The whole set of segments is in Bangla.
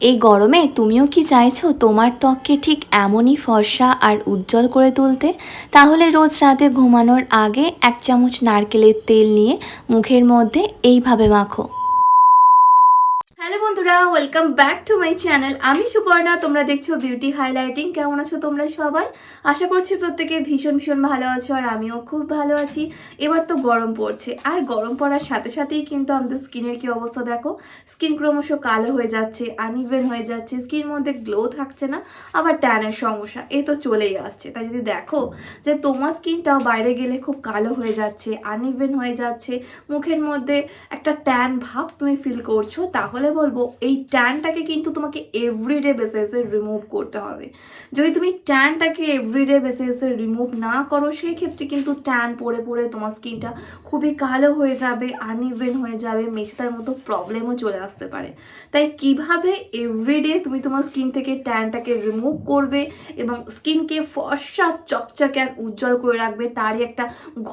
এই গরমে তুমিও কি চাইছো তোমার ত্বককে ঠিক এমনই ফর্সা আর উজ্জ্বল করে তুলতে? তাহলে রোজ রাতে ঘুমানোর আগে এক চামচ নারকেলের তেল নিয়ে মুখের মধ্যে এইভাবে মাখো। হ্যালো বন্ধুরা welcome back to my channel আমি সুপর্ণা, তোমরা দেখছ বিউটি হাইলাইটিং কেমন আছো তোমরা সবাই? আশা করছি প্রত্যেকে ভীষণ ভীষণ ভালো আছো আর আমিও খুব ভালো আছি। এবার তো গরম পড়ছে। আর গরম পড়ার সাথে সাথেই কিন্তু আমাদের স্কিনের কি অবস্থা দেখো? স্কিন ক্রমশ কালো হয়ে যাচ্ছে আনইভেন হয়ে যাচ্ছে। স্কিন মধ্যে গ্লো থাকছে না, আবার ট্যানের সমস্যা। এ তো চলেই আসছে। তাই যদি দেখো যে তোমার স্কিনটাও বাইরে গেলে খুব কালো হয়ে যাচ্ছে আনইভেন হয়ে যাচ্ছে। মুখের মধ্যে একটা ট্যান ভাব তুমি ফিল করছ, তাহলে বলব, এই ট্যানটাকে কিন্তু তোমাকে এভরিডে বেসিসে রিমুভ করতে হবে। যদি তুমি ট্যানটাকে এভরিডে বেসিসে রিমুভ না করো সেই ক্ষেত্রে কিন্তু ট্যান পড়ে পড়ে তোমার স্কিনটা খুবই কালো হয়ে যাবে আনইভেন হয়ে যাবে, মেশতার মতো প্রবলেমও চলে আসতে পারে। তাই কীভাবে এভরিডে তুমি তোমার স্কিন থেকে ট্যানটাকে রিমুভ করবে এবং স্কিনকে ফর্সা, চকচকে আর উজ্জ্বল করে রাখবে, তারই একটা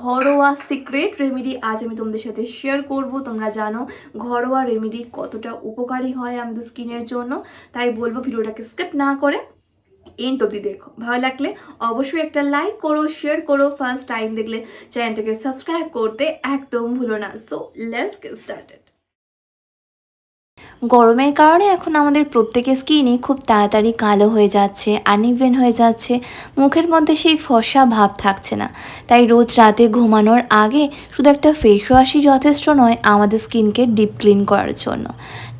ঘরোয়া সিক্রেট রেমেডি আজ আমি তোমাদের সাথে শেয়ার করব। তোমরা জানো, ঘরোয়া রেমেডি কতটা উপকারী হয় আমাদের স্কিনের জন্য। তাই বলব ভিডিওটাকে স্কিপ না করে এন্ড অব্দি দেখো। ভালো লাগলে অবশ্যই একটা লাইক করো শেয়ার করো ফার্স্ট টাইম দেখলে চ্যানেলটাকে সাবস্ক্রাইব করতে একদম ভুলো না। সো লেটস গেট স্টার্টেড গরমের কারণে এখন আমাদের প্রত্যেকের স্কিনই খুব তাড়াতাড়ি কালো হয়ে যাচ্ছে আনইভেন হয়ে যাচ্ছে। মুখের মধ্যে সেই ফসা ভাব থাকছে না। তাই রোজ রাতে ঘুমানোর আগে শুধু একটা ফেস ওয়াশই যথেষ্ট নয়, আমাদের স্কিনকে ডিপ ক্লিন করার জন্য।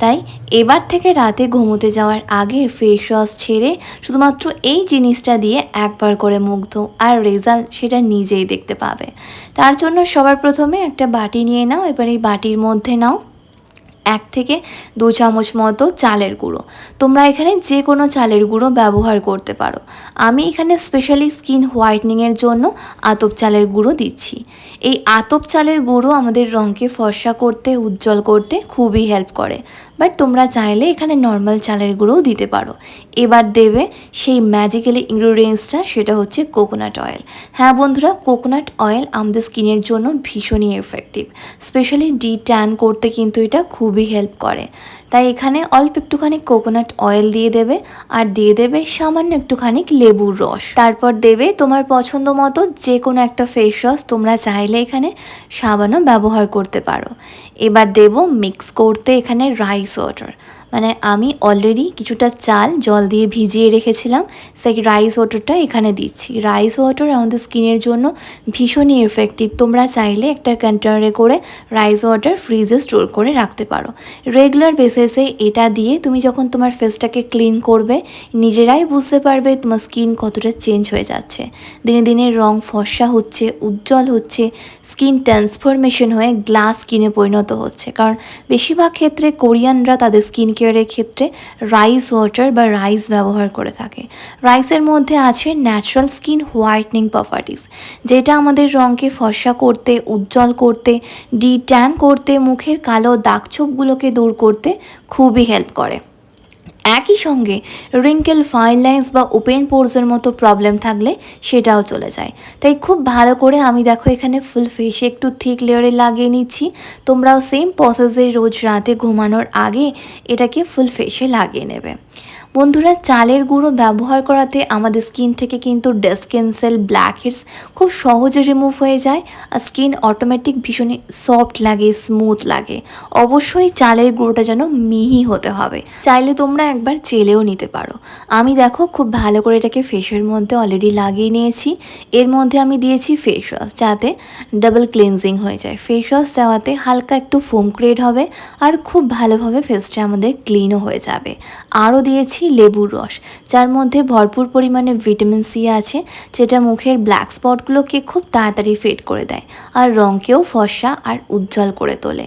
তাই এবার থেকে রাতে ঘুমোতে যাওয়ার আগে ফেস ওয়াশ ছেড়ে শুধুমাত্র এই জিনিসটা দিয়ে একবার করে মুখ ধো, আর রেজাল্ট সেটা নিজেই দেখতে পাবে। তার জন্য সবার প্রথমে একটা বাটি নিয়ে নাও, এবার এই বাটির মধ্যে নাও। এক থেকে দু চামচ মতো চালের গুঁড়ো। তোমরা এখানে যে কোনো চালের গুঁড়ো ব্যবহার করতে পারো। আমি এখানে স্পেশালি স্কিন হোয়াইটনিংয়ের জন্য আতপ চালের গুঁড়ো দিচ্ছি। এই আতপ চালের গুঁড়ো আমাদের রঙকে ফর্সা করতে, উজ্জ্বল করতে খুবই হেল্প করে। বাট তোমরা চাইলে এখানে নর্মাল চালের গুঁড়োও দিতে পারো। এবার দেবে সেই ম্যাজিক্যালি ইনগ্রিডিয়েন্টসটা সেটা হচ্ছে কোকোনাট অয়েল হ্যাঁ বন্ধুরা কোকোনাট অয়েল আমাদের স্কিনের জন্য ভীষণই এফেক্টিভ স্পেশালি ডি ট্যান করতে কিন্তু এটা খুবই হেল্প করে। তাই এখানে অল্প একটুখানি কোকোনাট অয়েল দিয়ে দেবে আর দিয়ে দেবে সামান্য একটুখানি লেবুর রস। তারপর দেবে তোমার পছন্দ মতো যে কোনো একটা ফেস ওয়াশ তোমরা চাইলে এখানে সাবানও ব্যবহার করতে পারো। এবার দেব মিক্স করতে এখানে রাইস ওয়াটার মানে আমি অলরেডি কিছুটা চাল জল দিয়ে ভিজিয়ে রেখেছিলাম। সেই রাইস ওয়াটারটা এখানে দিচ্ছি। রাইস ওয়াটার আমাদের স্কিনের জন্য ভীষণই এফেক্টিভ তোমরা চাইলে একটা কন্টেনারে করে রাইস ওয়াটার ফ্রিজে স্টোর করে রাখতে পারো। রেগুলার বেসিসে এটা দিয়ে তুমি যখন তোমার ফেসটাকে ক্লিন করবে, নিজেরাই বুঝতে পারবে তোমার স্কিন কতটা চেঞ্জ হয়ে যাচ্ছে। দিনে দিনে রং ফর্সা হচ্ছে, উজ্জ্বল হচ্ছে স্কিন ট্রান্সফরমেশন হয়ে গ্লাস স্কিনে পরিণত হচ্ছে। কারণ বেশিরভাগ ক্ষেত্রে কোরিয়ানরা তাদের স্কিন কেয়ারের ক্ষেত্রে রাইস ওয়াটার বা রাইস ব্যবহার করে থাকে। রাইসের মধ্যে আছে ন্যাচারাল স্কিন হোয়াইটনিং প্রপার্টিস যেটা আমাদের রঙকে ফর্সা করতে, উজ্জ্বল করতে ডি ট্যান করতে, মুখের কালো দাগছোপগুলোকে দূর করতে খুবই হেল্প করে। একই সঙ্গে রিঙ্কেল ফাইন লাইন্স বা ওপেন পোর্সের মতো প্রবলেম থাকলে সেটাও চলে যায়। তাই খুব ভালো করে আমি দেখো এখানে ফুল ফেসে একটু থিক লেয়ারে লাগিয়ে নিচ্ছি। তোমরাও সেম প্রসেসে রোজ রাতে ঘুমানোর আগে এটাকে ফুল ফেসে লাগিয়ে নেবে। বন্ধুরা, চালের গুঁড়ো ব্যবহার করাতে আমাদের স্কিন থেকে কিন্তু ডেসকেন্সেল ব্ল্যাক হেডস খুব সহজে রিমুভ হয়ে যায় আর স্কিন অটোমেটিক ভীষণই সফট লাগে স্মুথ লাগে। অবশ্যই চালের গুঁড়োটা যেন মিহি হতে হবে। চাইলে তোমরা একবার চেলেও নিতে পারো। আমি দেখো খুব ভালো করে এটাকে ফেসের মধ্যে অলরেডি লাগিয়ে নিয়েছি। এর মধ্যে আমি দিয়েছি ফেস ওয়াশ যাতে ডাবল ক্লিনজিং হয়ে যায়। ফেস ওয়াশ দেওয়াতে হালকা একটু ফোম ক্রিয়েট হবে আর খুব ভালোভাবে ফেসটা আমাদের ক্লিনও হয়ে যাবে। আরও দিয়েছি লেবুর রস, যার মধ্যে ভরপুর পরিমাণে ভিটামিন সি আছে, যেটা মুখের ব্ল্যাক স্পটগুলোকে খুব তাড়াতাড়ি ফেড করে দেয় আর রঙকেও ফর্সা আর উজ্জ্বল করে তোলে।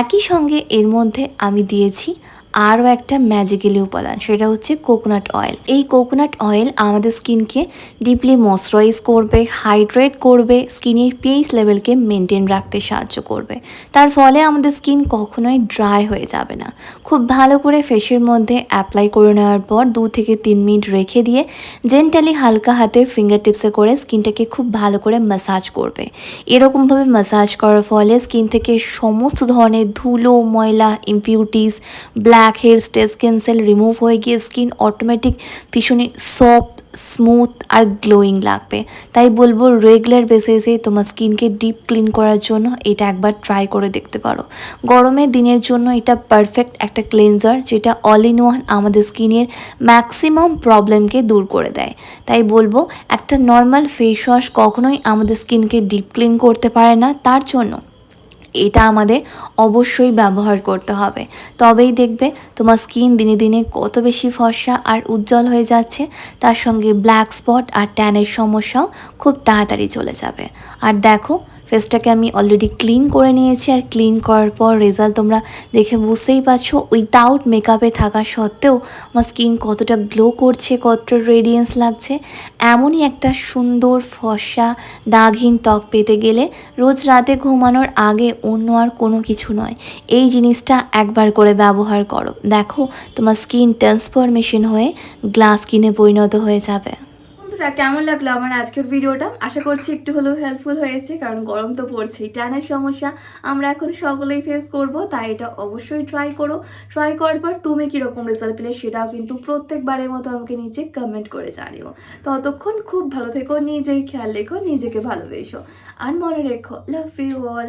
একই সঙ্গে এর মধ্যে আমি দিয়েছি আরও একটা ম্যাজিক্যালি উপাদান, সেটা হচ্ছে কোকোনাট অয়েল। এই কোকোনাট অয়েল আমাদের স্কিনকে ডিপলি ময়শ্চারাইজ করবে, হাইড্রেট করবে, স্কিনের পিএইচ লেভেলকে মেনটেন রাখতে সাহায্য করবে। তার ফলে আমাদের স্কিন কখনোই ড্রাই হয়ে যাবে না। খুব ভালো করে ফেসের মধ্যে অ্যাপ্লাই করে নেওয়ার পর দু থেকে তিন মিনিট রেখে দিয়ে জেন্টালি হালকা হাতে ফিঙ্গার টিপসে করে স্কিনটাকে খুব ভালো করে ম্যাসাজ করবে। এরকমভাবে ম্যাসাজ করার ফলে স্কিন থেকে সমস্ত ধরনের ধুলো, ময়লা, impurities black black hair stage cancel, remove হয়ে গিয়ে স্কিন, অটোমেটিক ভীষণই সফট, স্মুথ আর গ্লোয়িং লাগবে। তাই বলব, রেগুলার বেসিসে তোমার স্কিনকে ডিপ ক্লিন করার জন্য এটা একবার ট্রাই করে দেখতে পারো। গরমের দিনের জন্য এটা পারফেক্ট একটা ক্লিনজার, যেটা অল ইন ওয়ান আমাদের স্কিনের ম্যাক্সিমাম প্রবলেমকে দূর করে দেয়। তাই বলব, একটা নর্মাল ফেস ওয়াশ কখনোই আমাদের স্কিনকে ডিপ ক্লিন করতে পারে না। তার জন্য এটা আমাদের অবশ্যই ব্যবহার করতে হবে। তবেই দেখবে তোমার স্কিন দিনে দিনে কত বেশি ফর্সা আর উজ্জ্বল হয়ে যাচ্ছে, তার সঙ্গে ব্ল্যাক স্পট আর ট্যানের সমস্যাও খুব তাড়াতাড়ি চলে যাবে। আর দেখো ফেসটাকে আমি অলরেডি ক্লিন করে নিয়েছি আর ক্লিন করার পর রেজাল্ট তোমরা দেখে বুঝতেই পারছ উইদাউট মেকআপে থাকা সত্ত্বেও আমার স্কিন কতটা গ্লো করছে, কতটা রেডিয়েন্স লাগছে। এমনই একটা সুন্দর ফর্সা দাগহীন ত্বক পেতে গেলে রোজ রাতে ঘুমানোর আগে অন্য আর কোনো কিছু নয়। এই জিনিসটা একবার করে ব্যবহার করো। দেখো, তোমার স্কিন ট্রান্সফরমেশন হয়ে গ্লাস স্কিনে পরিণত হয়ে যাবে। বন্ধুরা, কেমন লাগল আমার আজকের ভিডিওটা? আশা করছি একটু হলেও হেল্পফুল হয়েছে, কারণ গরম তো পড়ছেই, ট্যানের সমস্যা। আমরা এখন সকলেই ফেস করব, তাই এটা অবশ্যই ট্রাই করো। ট্রাই করার পর তুমি কীরকম রেজাল্ট পেলে সেটাও কিন্তু প্রত্যেকবারের মতো আমাকে নিচে কমেন্ট করে জানিও। ততক্ষণ খুব ভালো থেকো, নিজেই খেয়াল রেখো, নিজেকে ভালোবেসো। আর মনে রেখো লাভ ইউ অল